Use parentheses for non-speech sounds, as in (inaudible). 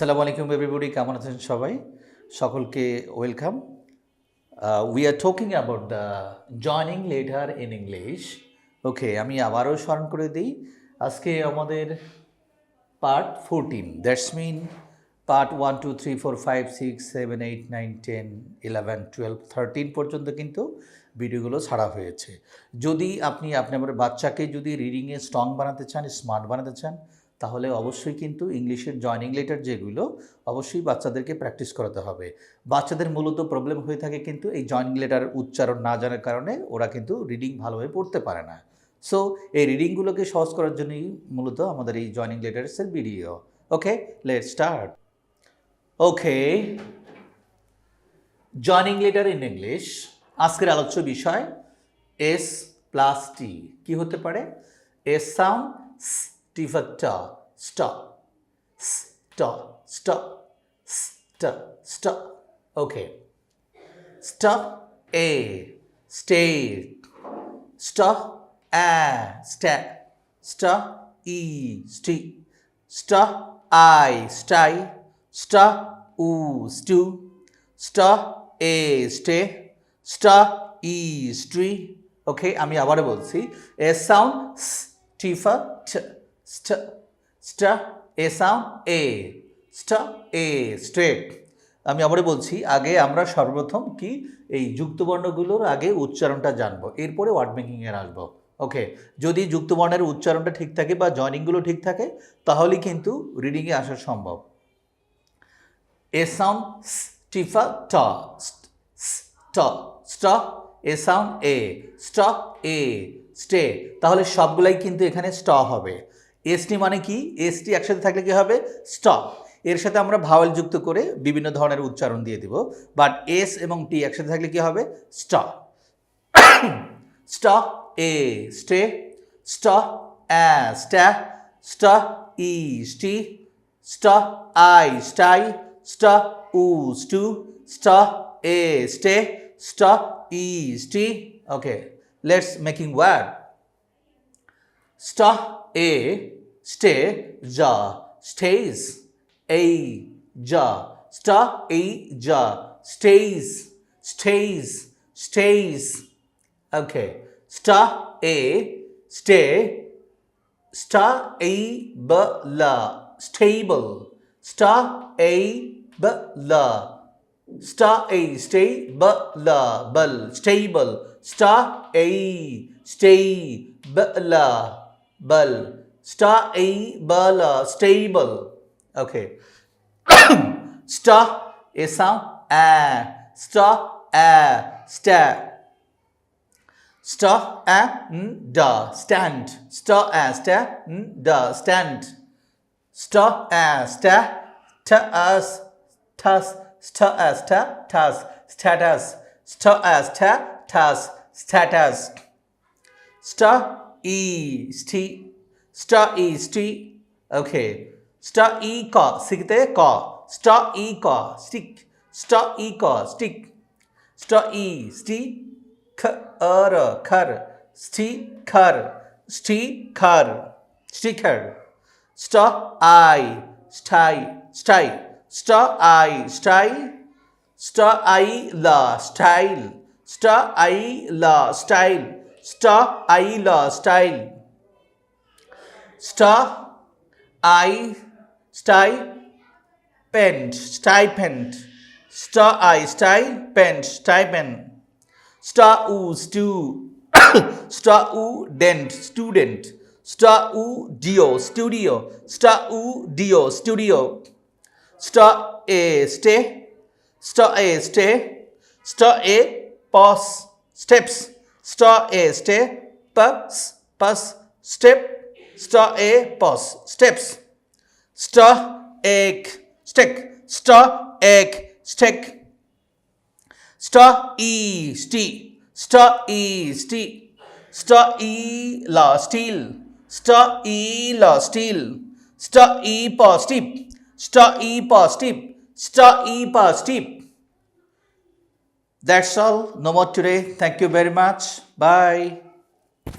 আসসালামু আলাইকুম এভরিবডি কেমন আছেন সবাই? সকলকে welcome we are talking about the joining letter in English okay আমি আবারও স্মরণ করে দিই। আজকে আমাদের part fourteen that's mean part one two three four five six seven eight nine ten eleven twelve thirteen পর্যন্ত কিন্তু ভিডিওগুলো ছাড়া হয়েছে। যদি আপনি আপনার বাচ্চাকে যদি রিডিংয়ে স্ট্রং বানাতে চান স্মার্ট বানাতে চান তাহলে অবশ্যই কিন্তু ইংলিশের জয়নিং লেটার যেগুলো, অবশ্যই বাচ্চাদেরকে প্র্যাকটিস করাতে হবে। বাচ্চাদের মূলত প্রবলেম হয়ে থাকে কিন্তু এই জয়নিং লেটার উচ্চারণ না জানার কারণে ওরা কিন্তু রিডিং ভালোভাবে পড়তে পারে না। সো এই রিডিংগুলোকে সহজ করার জন্যই মূলত আমাদের এই joining লেটার্সের video okay let start okay joining letter in English আজকের আলোচ্য বিষয় এস প্লাস টি কি হতে পারে? এস সাউন্ড স্টিফার ট স্ট স্ট স্ট স্ট স্ট ওকে স্ট এ স্টে স্ট অ্যা স্ট্যা স্ট ই স্টি স্ট আই স্টাই স্ট উ স্টু স্ট এ স্টে স্ট ই স্ট্রি ওকে আমি আবারও বলছি। এ সাউন্ড স্টিফা ট স্ট স্ট a sound A স্ট A straight আমি আবারও বলছি, আগে আমরা সর্বপ্রথম কি, এই যুক্তবর্ণগুলোর আগে উচ্চারণটা জানব। এরপরে ওয়ার্ড মেকিংয়ের আসব। ওকে যদি যুক্তবর্ণের উচ্চারণটা ঠিক থাকে বা জয়নিংগুলো ঠিক থাকে, তাহলে কিন্তু রিডিংয়ে আসা সম্ভব। এ সাউন্ড স্টিফা ট ট স্ট এ সাউন্ড এ স্ট এ স্টে তাহলে সবগুলাই কিন্তু এখানে স্ট হবে। এসটি মানে কি? এসটি একসাথে থাকলে কি হবে? স্ট এর সাথে আমরা ভাওয়েল যুক্ত করে বিভিন্ন ধরনের উচ্চারণ দিয়ে দিব। বাট এস এবং টি একসাথে থাকলে কি হবে? স্ট স্ট এ স্টে স্ট অ্যা স্ট্যা স্ট ই স্টি স্ট আই স্টাই স্ট উ স্টু স্ট এ স্টে স্ট ই স্টি ওকে লেটস মেকিং ওয়ার্ড স্ট এ ஸ்டே ஜா ஸ்டேஸ் எய் ஜா ஸ்டா எய் ஜா ஸ்டேஸ் ஸ்டேஸ் ஸ்டேஸ் ஓகே ஸ்டா ஏ ஸ்டே ஸ்டா எய் ப லா ஸ்டேபிள் ஸ்டா எய் ப லா ஸ்டா எய் ஸ்டே ப லா பல் ஸ்டேபிள் ஸ்டா எய் ஸ்டே ப லா பல் stable stable. Okay. (coughs) Sta a sound a. Sta a sta. Sta a n da stand. Sta a sta n da stand. Sta a sta ta as tas. Sta a sta tas status. Sta a sta tas status. Sta e st स्टा ई स्टी okay स्टा ई का सिखते का स्टा ई का स्टिक स्टा ई का स्टिक स्टा ई स्टी ख अर खर स्टी खर स्टी खर स्टिकर स्टा आई स्टाई स्टाई स्टा आई स्टाई स्टा आई ला स्टाइल स्टा आई ला स्टाइल स्टा आई ला style star i. Stipend. Stipend. Star i. Stipend. Stipend. Star u. Stu. (coughs) Star u. Dent. Student. Star u. Dio. Studio. Star u. Dio. Studio. Star a. Stay star a. Stay star a. Pass, steps. Star a. Stay pass pass step stir a pause. Steps. Stir a stick. Stir a stick. Stir e. St stir e. Stir st e la steel. Stir e la steel. Stir e pause steep. Stir e pause steep. Stir e pause steep. That's all. No more today. Thank you very much. Bye.